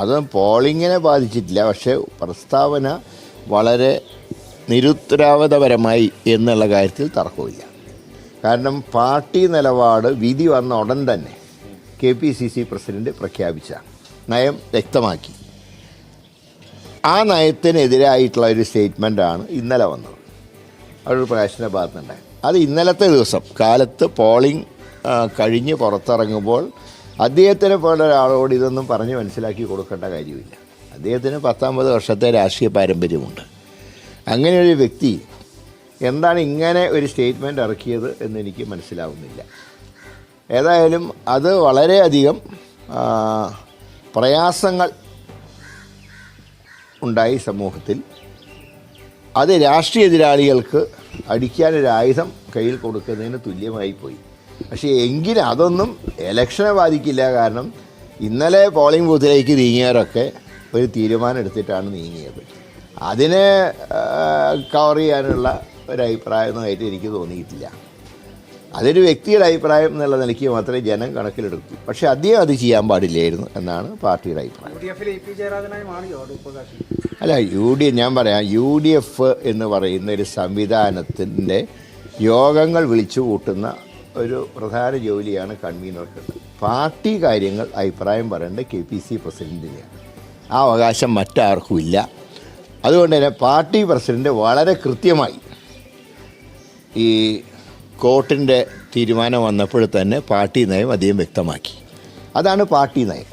അത് പോളിങ്ങിനെ ബാധിച്ചിട്ടില്ല. പക്ഷേ പ്രസ്താവന വളരെ നിരുത്തരാവതപരമായി എന്നുള്ള കാര്യത്തിൽ തർക്കമില്ല. കാരണം പാർട്ടി നിലപാട് വിധി വന്ന ഉടൻ തന്നെ K P C C president പ്രഖ്യാപിച്ച നയം വ്യക്തമാക്കി. ആ നയത്തിനെതിരായിട്ടുള്ള ഒരു സ്റ്റേറ്റ്മെന്റാണ് ഇന്നലെ വന്നത്. അതൊരു പ്രകാശിന്റെ ഭാഗത്തുണ്ടായി അത് ഇന്നലത്തെ ദിവസം കാലത്ത് പോളിംഗ് കഴിഞ്ഞ് പുറത്തിറങ്ങുമ്പോൾ അദ്ദേഹത്തിനെ പോലെ ഒരാളോട് ഇതൊന്നും പറഞ്ഞ് മനസ്സിലാക്കി കൊടുക്കേണ്ട കാര്യമില്ല. അദ്ദേഹത്തിന് പത്തൊമ്പത് വർഷത്തെ രാഷ്ട്രീയ പാരമ്പര്യമുണ്ട്. അങ്ങനെ ഒരു വ്യക്തി എന്താണ് ഇങ്ങനെ ഒരു സ്റ്റേറ്റ്മെന്റ് ഇറക്കിയത് എന്ന് എനിക്ക് മനസ്സിലാവുന്നില്ല. ഏതായാലും അത് വളരെയധികം പ്രയാസങ്ങൾ ഉണ്ടായി സമൂഹത്തിൽ. അത് രാഷ്ട്രീയ എതിരാളികൾക്ക് അടിക്കാനൊരു ആയുധം കയ്യിൽ കൊടുക്കുന്നതിന് തുല്യമായി പോയി. പക്ഷേ എങ്കിലും അതൊന്നും ഇലക്ഷനെ ബാധിക്കില്ല. കാരണം ഇന്നലെ പോളിംഗ് ബൂത്തിലേക്ക് നീങ്ങിയവരൊക്കെ ഒരു തീരുമാനം എടുത്തിട്ടാണ് നീങ്ങിയത്. അതിനെ കവർ ചെയ്യാനുള്ള ഒരു അഭിപ്രായമൊന്നുമായിട്ട് എനിക്ക് തോന്നിയിട്ടില്ല. അതൊരു വ്യക്തിയുടെ അഭിപ്രായം എന്നുള്ള നിലയ്ക്ക് മാത്രമേ ജനം കണക്കിലെടുക്കൂ. പക്ഷേ അദ്ദേഹം അത് ചെയ്യാൻ പാടില്ലായിരുന്നു എന്നാണ് പാർട്ടിയുടെ അഭിപ്രായം. അല്ല യു ഡി ഞാൻ പറയാം യു ഡി എഫ് എന്ന് പറയുന്ന ഒരു സംവിധാനത്തിന്റെ യോഗങ്ങൾ വിളിച്ചു കൂട്ടുന്ന ഒരു പ്രധാന ജോലിയാണ് കൺവീനർക്ക് പാർട്ടി കാര്യങ്ങൾ അഭിപ്രായം പറയേണ്ടത് കെ പി സി പ്രസിഡന്റിനെയാണ് ആ അവകാശം മറ്റാർക്കും ഇല്ല. അതുകൊണ്ട് തന്നെ പാർട്ടി പ്രസിഡന്റ് വളരെ കൃത്യമായി ഈ കോർട്ടിന്റെ തീരുമാനം വന്നപ്പോൾ തന്നെ പാർട്ടി നയം അധികം വ്യക്തമാക്കി. അതാണ് പാർട്ടി നയം.